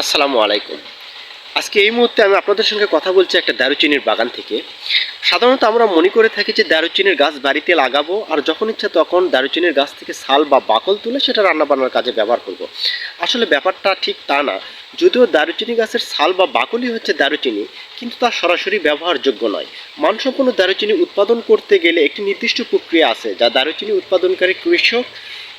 আসসালামু আলাইকুম। আজকে এই মুহূর্তে আমি আপনাদের সঙ্গে কথা বলছি একটা দারুচিনির বাগান থেকে। সাধারণত আমরা মনে করে থাকি যে দারুচিনির গাছ বাড়িতে লাগাবো আর যখন ইচ্ছা তখন দারুচিনির গাছ থেকে ছাল বা বাকল তুলে সেটা রান্নাবান্নার কাজে ব্যবহার করব। আসলে ব্যাপারটা ঠিক তা না। যদিও দারুচিনি গাছের ছাল বা বাকলই হচ্ছে দারুচিনি, কিন্তু তা সরাসরি ব্যবহারযোগ্য নয়। মানসম্পন্ন দারুচিনি উৎপাদন করতে গেলে একটি নির্দিষ্ট প্রক্রিয়া আছে, যা দারুচিনি উৎপাদনকারী কৃষক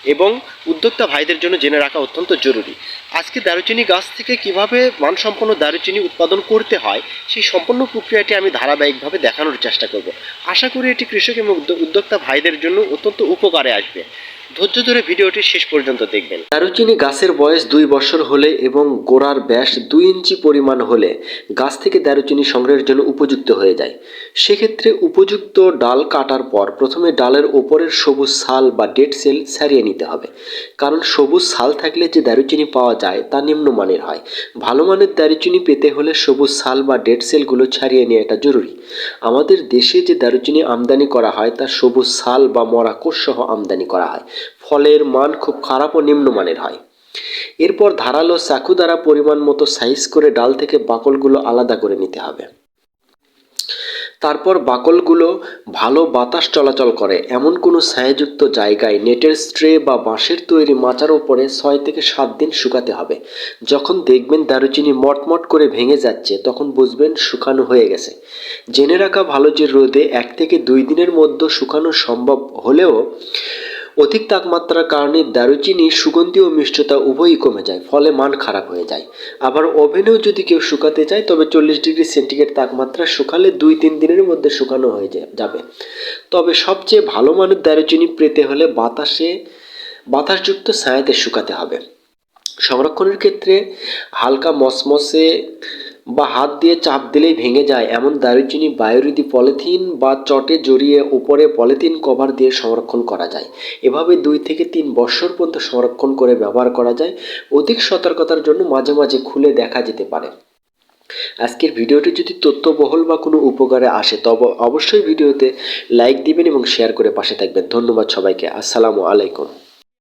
এবং উদ্যোক্তা ভাইদের জন্য জেনে রাখা অত্যন্ত জরুরি। আজকে দারুচিনি গাছ থেকে কীভাবে মানসম্পন্ন দারুচিনি উৎপাদন করতে হয়, সেই সম্পূর্ণ প্রক্রিয়াটি আমি ধারাবাহিকভাবে দেখানোর চেষ্টা করব। আশা করি এটি কৃষক এবং উদ্যোক্তা ভাইদের জন্য অত্যন্ত উপকারে আসবে। ধৈর্য ধরে ভিডিওটি শেষ পর্যন্ত দেখবেন। দারুচিনি গাছের বয়স দুই বছর হলে এবং গোড়ার ব্যাস দুই ইঞ্চি পরিমাণ হলে গাছ থেকে দারুচিনি সংগ্রহের জন্য উপযুক্ত হয়ে যায়। সেক্ষেত্রে উপযুক্ত ডাল কাটার পর প্রথমে ডালের ওপরের সবুজ ছাল বা ডেড সেল ছাড়িয়ে নিতে হবে। কারণ সবুজ ছাল থাকলে যে দারুচিনি পাওয়া যায় তা নিম্নমানের হয়। ভালো মানের দারুচিনি পেতে হলে সবুজ ছাল বা ডেড সেলগুলো ছাড়িয়ে নেওয়াটা জরুরি। আমাদের দেশে যে দারুচিনি আমদানি করা হয় তা সবুজ ছাল বা মরা কোষ সহ আমদানি করা হয়। ফলের মান খুব খারাপ ও নিম্নমানের হয়। এরপর ধারালো চাকু দ্বারা পরিমাণ মতো সাইজ করে ডাল থেকে বাকলগুলো আলাদা করে নিতে হবে। তারপর বাকলগুলো ভালো বাতাস চলাচল করে। এমন কোনো ছায়াযুক্ত জায়গায় নেটের স্ট্রে বা বাঁশের তৈরি মাচার ওপরে ছয় থেকে সাত দিন শুকাতে হবে। যখন দেখবেন দারুচিনি মটমট করে ভেঙে যাচ্ছে, তখন বুঝবেন শুকানো হয়ে গেছে। জেনে রাখা ভালো যে রোদে এক থেকে দুই দিনের মধ্যে শুকানো সম্ভব হলেও অধিক তাপমাত্রার কারণে দারুচিনি, সুগন্ধি ও মিষ্টতা উভয়ই কমে যায়, ফলে মান খারাপ হয়ে যায়। আবার ওভেনেও যদি কেউ শুকাতে চায়, তবে চল্লিশ ডিগ্রি সেন্টিগ্রেড তাপমাত্রা শুকালে দুই তিন দিনের মধ্যে শুকানো হয়ে যাবে। তবে সবচেয়ে ভালো মানের দারুচিনি পেতে হলে বাতাসে, বাতাসযুক্ত ছায়াতে শুকাতে হবে। সংরক্ষণের ক্ষেত্রে হালকা মসমসে বা হাত দিয়ে চাপ দিলেই ভেঙে যায়। এমন দারুচিনি বায়োরিদি পলিথিন বা চটে জড়িয়ে উপরে পলিথিন কভার দিয়ে সংরক্ষণ করা যায়। এভাবে দুই থেকে তিন বছর পর্যন্ত সংরক্ষণ করে ব্যবহার করা যায়। অধিক সতর্কতার জন্য মাঝে মাঝে খুলে দেখা যেতে পারে। আজকের ভিডিওটি যদি তথ্যবহুল বা কোনো উপকারে আসে, তবে অবশ্যই ভিডিওতে লাইক দিবেন এবং শেয়ার করে পাশে থাকবেন। ধন্যবাদ সবাইকে। আসসালামু আলাইকুম।